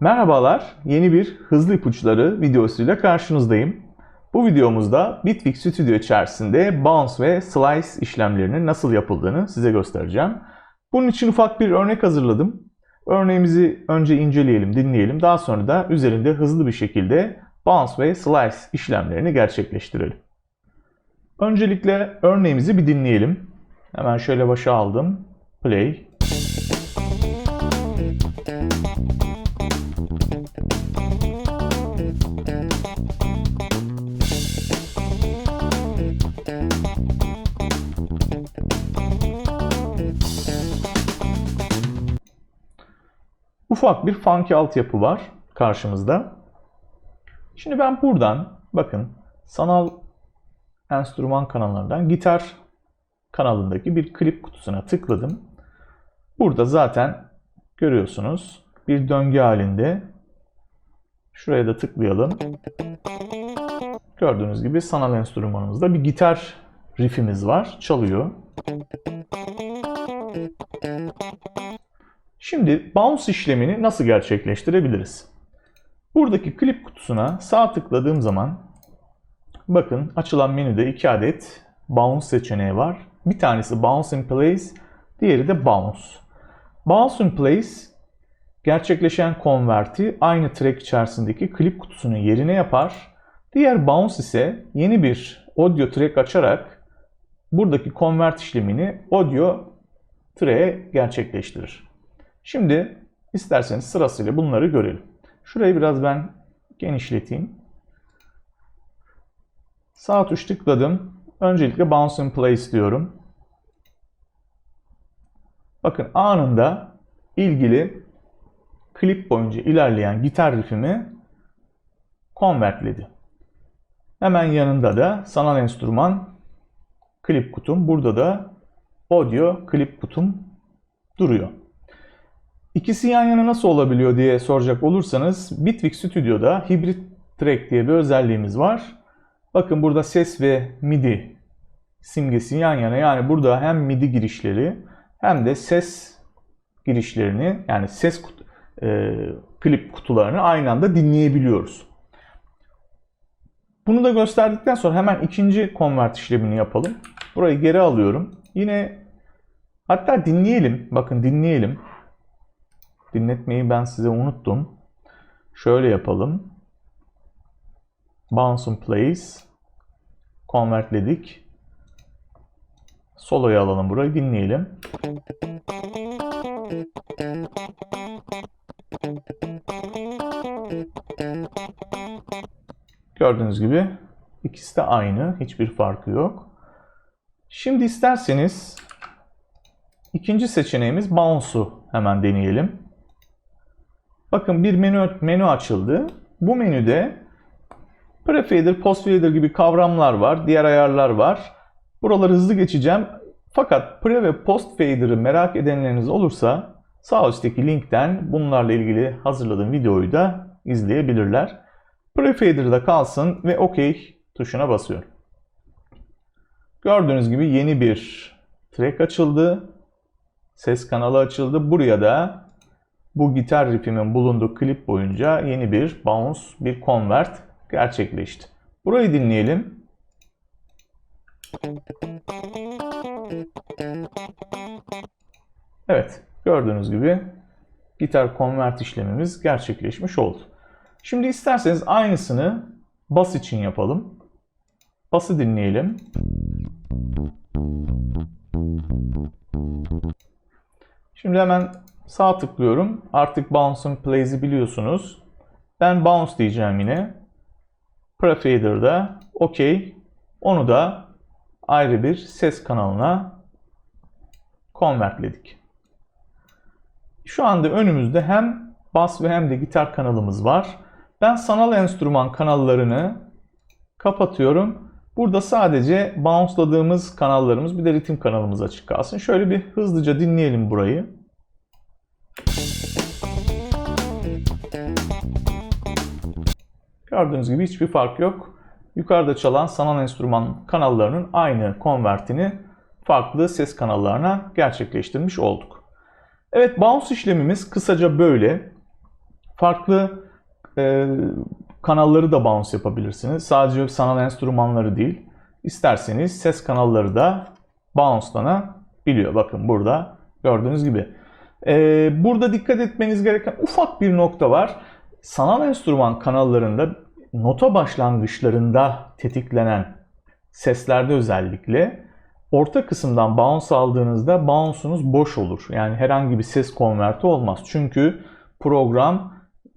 Merhabalar, yeni bir hızlı ipuçları videosuyla karşınızdayım. Bu videomuzda Bitfix Studio içerisinde bounce ve slice işlemlerinin nasıl yapıldığını size göstereceğim. Bunun için ufak bir örnek hazırladım. Örneğimizi önce inceleyelim, dinleyelim. Daha sonra da üzerinde hızlı bir şekilde bounce ve slice işlemlerini gerçekleştirelim. Öncelikle örneğimizi bir dinleyelim. Hemen şöyle başa aldım. Play. Ufak bir funky altyapı var karşımızda. Şimdi ben buradan bakın sanal enstrüman kanallarından gitar kanalındaki bir klip kutusuna tıkladım. Burada zaten görüyorsunuz bir döngü halinde. Şuraya da tıklayalım. Gördüğünüz gibi sanal enstrümanımızda bir gitar riffimiz var. Çalıyor. Şimdi bounce işlemini nasıl gerçekleştirebiliriz? Buradaki klip kutusuna sağ tıkladığım zaman bakın açılan menüde iki adet bounce seçeneği var. Bir tanesi bounce in place, diğeri de bounce. Bounce in place gerçekleşen konverti aynı track içerisindeki klip kutusunun yerine yapar. Diğer bounce ise yeni bir audio track açarak buradaki convert işlemini audio track'e gerçekleştirir. Şimdi isterseniz sırasıyla bunları görelim. Şurayı biraz ben genişleteyim. Sağ tuş tıkladım. Öncelikle Bounce in Place diyorum. Bakın anında ilgili klip boyunca ilerleyen gitar riffimi konvertledi. Hemen yanında da sanal enstrüman klip kutum. Burada da audio klip kutum duruyor. İkisi yan yana nasıl olabiliyor diye soracak olursanız Bitwig Studio'da Hybrid Track diye bir özelliğimiz var. Bakın burada ses ve MIDI simgesi yan yana. Yani burada hem MIDI girişleri hem de ses girişlerini yani ses kut- e, klip kutularını aynı anda dinleyebiliyoruz. Bunu da gösterdikten sonra hemen ikinci convert işlemini yapalım. Burayı geri alıyorum. Yine hatta dinleyelim. Bakın dinleyelim. Dinletmeyi ben size unuttum. Şöyle yapalım. Bounce in place. Convertledik. Solo'yu alalım burayı dinleyelim. Gördüğünüz gibi ikisi de aynı. Hiçbir farkı yok. Şimdi isterseniz ikinci seçeneğimiz Bounce'u hemen deneyelim. Bakın bir menü menü açıldı. Bu menüde prefader, postfader gibi kavramlar var, diğer ayarlar var. Buraları hızlı geçeceğim. Fakat pre ve post fader'ı merak edenleriniz olursa sağ üstteki linkten bunlarla ilgili hazırladığım videoyu da izleyebilirler. Prefader'da kalsın ve OK tuşuna basıyorum. Gördüğünüz gibi yeni bir track açıldı. Ses kanalı açıldı. Buraya da bu gitar riffimin bulunduğu klip boyunca yeni bir bounce, bir convert gerçekleşti. Burayı dinleyelim. Evet, gördüğünüz gibi gitar convert işlemimiz gerçekleşmiş oldu. Şimdi isterseniz aynısını bas için yapalım. Bası dinleyelim. Şimdi hemen sağ tıklıyorum. Artık Bounce in Place'i biliyorsunuz. Ben Bounce diyeceğim yine. Prefader'da OK. Onu da ayrı bir ses kanalına konvertledik. Şu anda önümüzde hem bas ve hem de gitar kanalımız var. Ben sanal enstrüman kanallarını kapatıyorum. Burada sadece bounce'ladığımız kanallarımız bir de ritim kanalımız açık kalsın. Şöyle bir hızlıca dinleyelim burayı. Gördüğünüz gibi hiçbir fark yok. Yukarıda çalan sanal enstrüman kanallarının aynı konvertini farklı ses kanallarına gerçekleştirmiş olduk. Evet bounce işlemimiz kısaca böyle. Farklı e, kanalları da bounce yapabilirsiniz. Sadece sanal enstrümanları değil. İsterseniz ses kanalları da bounce'lanabiliyor. Bakın burada gördüğünüz gibi. Ee, burada dikkat etmeniz gereken ufak bir nokta var. Sanal enstrüman kanallarında nota başlangıçlarında tetiklenen seslerde özellikle orta kısımdan bounce aldığınızda bounce'unuz boş olur. Yani herhangi bir ses konverti olmaz. Çünkü program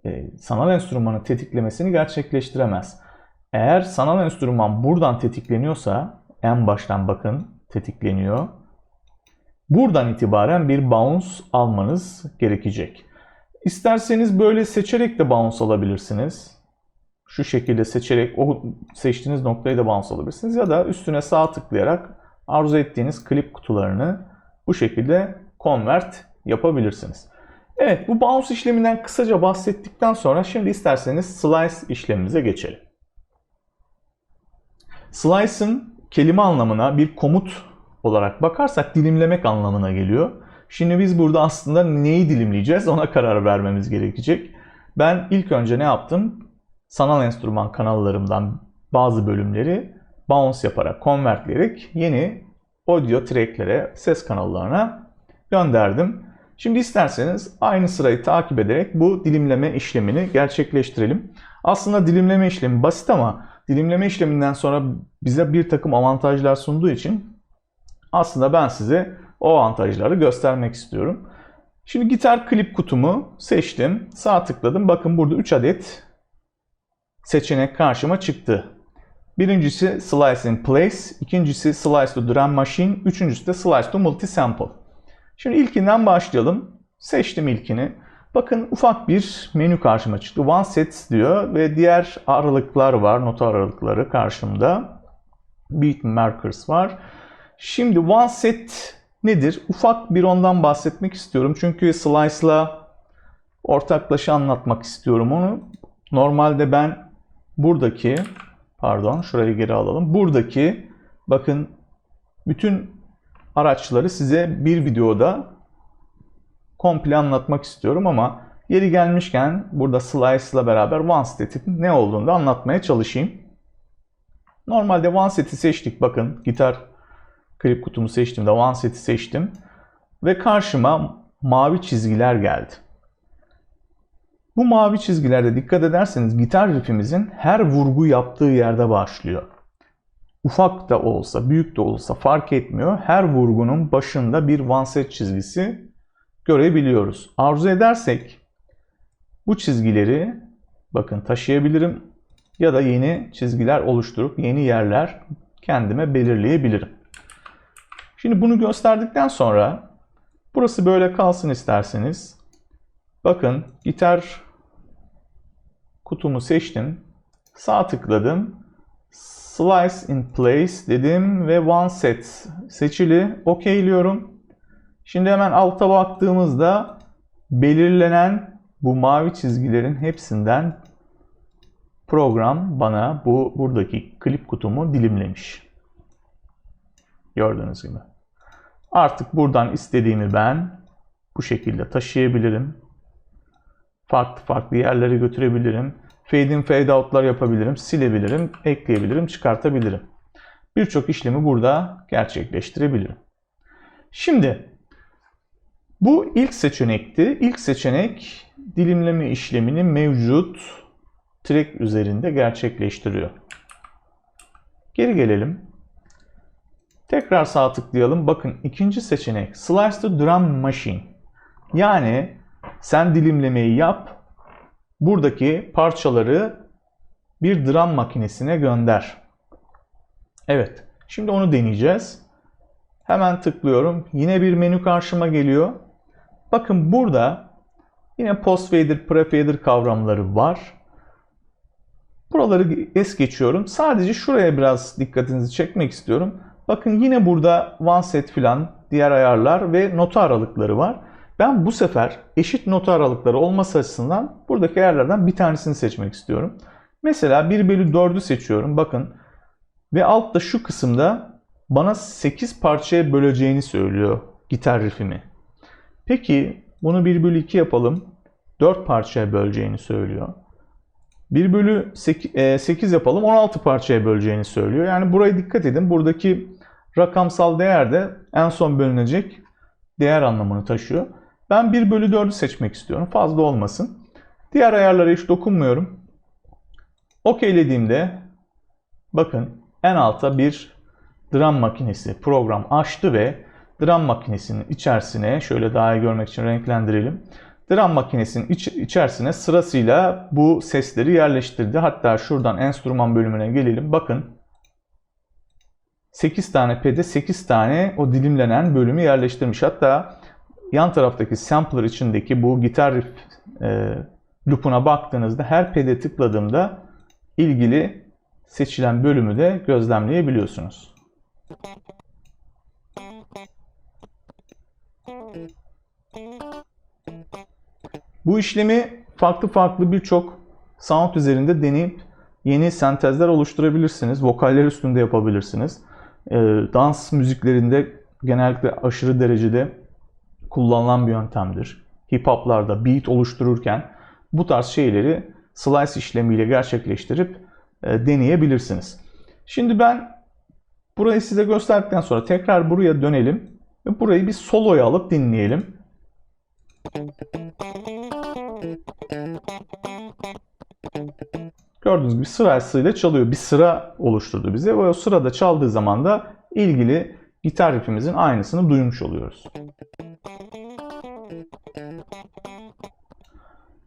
e, sanal enstrümanı tetiklemesini gerçekleştiremez. Eğer sanal enstrüman buradan tetikleniyorsa en baştan bakın tetikleniyor. Buradan itibaren bir bounce almanız gerekecek. İsterseniz böyle seçerek de bounce alabilirsiniz. Şu şekilde seçerek o seçtiğiniz noktayı da bounce alabilirsiniz. Ya da üstüne sağ tıklayarak arzu ettiğiniz klip kutularını bu şekilde convert yapabilirsiniz. Evet bu bounce işleminden kısaca bahsettikten sonra şimdi isterseniz slice işlemimize geçelim. Slice'ın kelime anlamına bir komut olarak bakarsak dilimlemek anlamına geliyor. Şimdi biz burada aslında neyi dilimleyeceğiz ona karar vermemiz gerekecek. Ben ilk önce ne yaptım? Sanal enstrüman kanallarımdan bazı bölümleri bounce yaparak, konvertleyerek yeni audio tracklere, ses kanallarına gönderdim. Şimdi isterseniz aynı sırayı takip ederek bu dilimleme işlemini gerçekleştirelim. Aslında dilimleme işlemi basit ama dilimleme işleminden sonra bize bir takım avantajlar sunduğu için aslında ben size o avantajları göstermek istiyorum. Şimdi gitar klip kutumu seçtim. Sağ tıkladım. Bakın burada 3 adet seçenek karşıma çıktı. Birincisi Slice in Place, ikincisi Slice to Drum Machine, üçüncüsü de Slice to Multisample. Şimdi ilkinden başlayalım. Seçtim ilkini. Bakın ufak bir menü karşıma çıktı. One Set diyor ve diğer aralıklar var, nota aralıkları karşımda. Beat Markers var. Şimdi One Set nedir? Ufak bir ondan bahsetmek istiyorum. Çünkü Slice'la ortaklaşa anlatmak istiyorum onu. Normalde ben buradaki pardon şurayı geri alalım. Buradaki bakın bütün araçları size bir videoda komple anlatmak istiyorum ama yeri gelmişken burada Slice ile beraber One Set'in ne olduğunu da anlatmaya çalışayım. Normalde One Set'i seçtik. Bakın gitar klip kutumu seçtiğimde One Set'i seçtim. Ve karşıma mavi çizgiler geldi. Bu mavi çizgilerde dikkat ederseniz gitar riffimizin her vurgu yaptığı yerde başlıyor. Ufak da olsa, büyük de olsa fark etmiyor. Her vurgunun başında bir one set çizgisi görebiliyoruz. Arzu edersek bu çizgileri bakın taşıyabilirim ya da yeni çizgiler oluşturup yeni yerler kendime belirleyebilirim. Şimdi bunu gösterdikten sonra burası böyle kalsın isterseniz. Bakın gitar kutumu seçtim. Sağ tıkladım. Slice in place dedim ve one set seçili. Okeyliyorum. Şimdi hemen alta baktığımızda belirlenen bu mavi çizgilerin hepsinden program bana bu buradaki klip kutumu dilimlemiş. Gördüğünüz gibi. Artık buradan istediğimi ben bu şekilde taşıyabilirim. Farklı farklı yerlere götürebilirim. Fade in fade out'lar yapabilirim, silebilirim, ekleyebilirim, çıkartabilirim. Birçok işlemi burada gerçekleştirebilirim. Şimdi bu ilk seçenekti. İlk seçenek dilimleme işlemini mevcut track üzerinde gerçekleştiriyor. Geri gelelim. Tekrar sağ tıklayalım. Bakın ikinci seçenek Slice to Drum Machine. Yani sen dilimlemeyi yap. Buradaki parçaları bir drum makinesine gönder. Evet. Şimdi onu deneyeceğiz. Hemen tıklıyorum. Yine bir menü karşıma geliyor. Bakın burada yine post fader, pre fader kavramları var. Buraları es geçiyorum. Sadece şuraya biraz dikkatinizi çekmek istiyorum. Bakın yine burada one set filan diğer ayarlar ve nota aralıkları var. Ben bu sefer eşit nota aralıkları olması açısından buradaki ayarlardan bir tanesini seçmek istiyorum. Mesela 1 bölü 4'ü seçiyorum. Bakın ve altta şu kısımda bana 8 parçaya böleceğini söylüyor gitar riffimi. Peki bunu 1 bölü 2 yapalım. 4 parçaya böleceğini söylüyor. 1 bölü 8 yapalım 16 parçaya böleceğini söylüyor. Yani buraya dikkat edin. Buradaki rakamsal değer de en son bölünecek değer anlamını taşıyor. Ben 1 bölü 4'ü seçmek istiyorum. Fazla olmasın. Diğer ayarlara hiç dokunmuyorum. OK'lediğimde bakın en alta bir drum makinesi program açtı ve drum makinesinin içerisine şöyle daha iyi görmek için renklendirelim. Drum makinesinin iç, içerisine sırasıyla bu sesleri yerleştirdi. Hatta şuradan enstrüman bölümüne gelelim. Bakın 8 tane pede 8 tane o dilimlenen bölümü yerleştirmiş. Hatta yan taraftaki sampler içindeki bu gitar riff e, loop'una baktığınızda her pede tıkladığımda ilgili seçilen bölümü de gözlemleyebiliyorsunuz. Bu işlemi farklı farklı birçok sound üzerinde deneyip yeni sentezler oluşturabilirsiniz. Vokaller üstünde yapabilirsiniz. Ee, dans müziklerinde genellikle aşırı derecede kullanılan bir yöntemdir. Hip hop'larda beat oluştururken bu tarz şeyleri slice işlemiyle gerçekleştirip e, deneyebilirsiniz. Şimdi ben burayı size gösterdikten sonra tekrar buraya dönelim ve burayı bir soloya alıp dinleyelim. Gördüğünüz gibi sırasıyla çalıyor. Bir sıra oluşturdu bize ve o sırada çaldığı zaman da ilgili gitar riffimizin aynısını duymuş oluyoruz.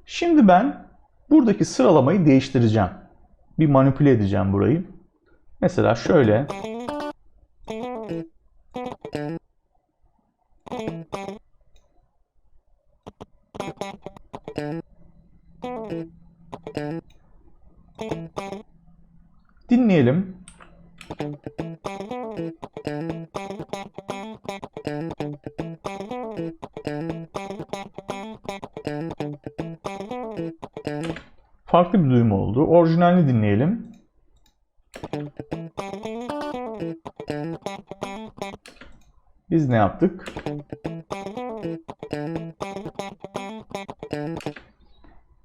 Şimdi ben buradaki sıralamayı değiştireceğim. Bir manipüle edeceğim burayı. Mesela şöyle Dinleyelim. Farklı bir duyum oldu. Orijinalini dinleyelim. Biz ne yaptık?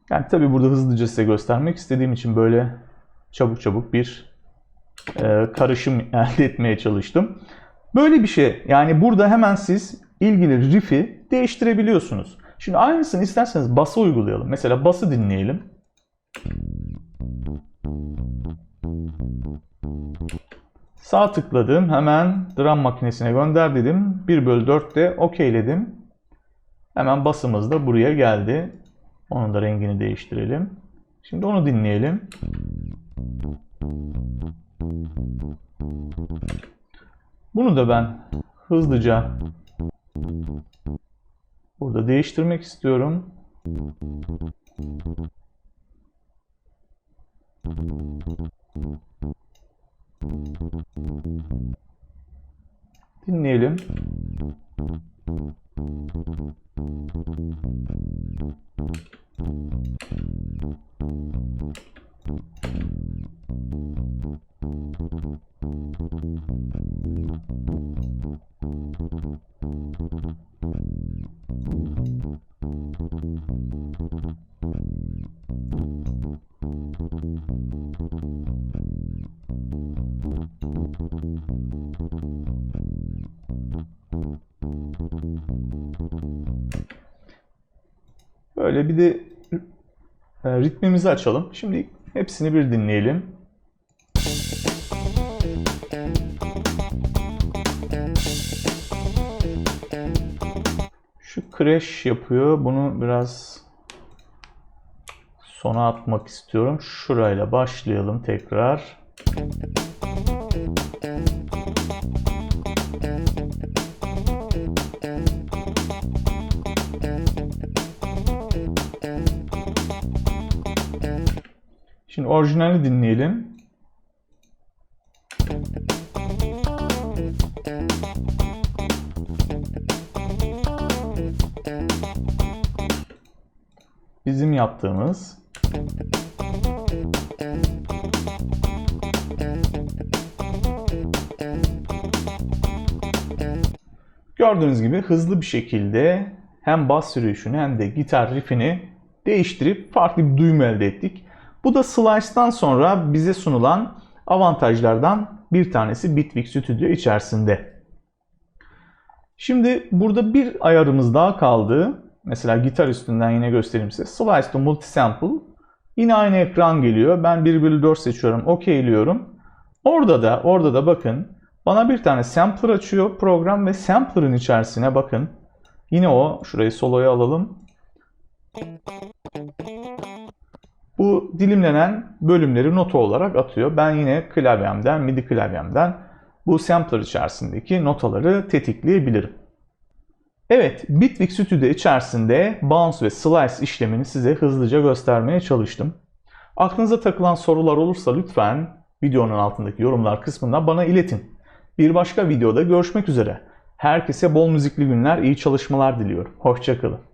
Yani tabii burada hızlıca size göstermek istediğim için böyle çabuk çabuk bir e, karışım elde etmeye çalıştım. Böyle bir şey. Yani burada hemen siz ilgili riff'i değiştirebiliyorsunuz. Şimdi aynısını isterseniz basa uygulayalım. Mesela bası dinleyelim. Sağ tıkladım. Hemen drum makinesine gönder dedim. 1 bölü 4 de okeyledim. Hemen basımız da buraya geldi. Onun da rengini değiştirelim. Şimdi onu dinleyelim. Bunu da ben hızlıca burada değiştirmek istiyorum. Böyle bir de e, ritmimizi açalım. Şimdi hepsini bir dinleyelim. Şu crash yapıyor. Bunu biraz sona atmak istiyorum. Şurayla başlayalım tekrar. Şimdi orijinali dinleyelim. Bizim yaptığımız Gördüğünüz gibi hızlı bir şekilde hem bas sürüşünü hem de gitar riffini değiştirip farklı bir duyum elde ettik. Bu da Slice'dan sonra bize sunulan avantajlardan bir tanesi Bitwig Studio içerisinde. Şimdi burada bir ayarımız daha kaldı. Mesela gitar üstünden yine göstereyim size. Slice to Multisample. Yine aynı ekran geliyor. Ben 1 bölü 4 seçiyorum. Okeyliyorum. Orada da orada da bakın bana bir tane sampler açıyor program ve sampler'ın içerisine bakın. Yine o şurayı soloya alalım. Bu dilimlenen bölümleri nota olarak atıyor. Ben yine klavyemden, MIDI klavyemden bu sampler içerisindeki notaları tetikleyebilirim. Evet, Bitwig Studio içerisinde bounce ve slice işlemini size hızlıca göstermeye çalıştım. Aklınıza takılan sorular olursa lütfen videonun altındaki yorumlar kısmında bana iletin. Bir başka videoda görüşmek üzere. Herkese bol müzikli günler, iyi çalışmalar diliyorum. Hoşçakalın.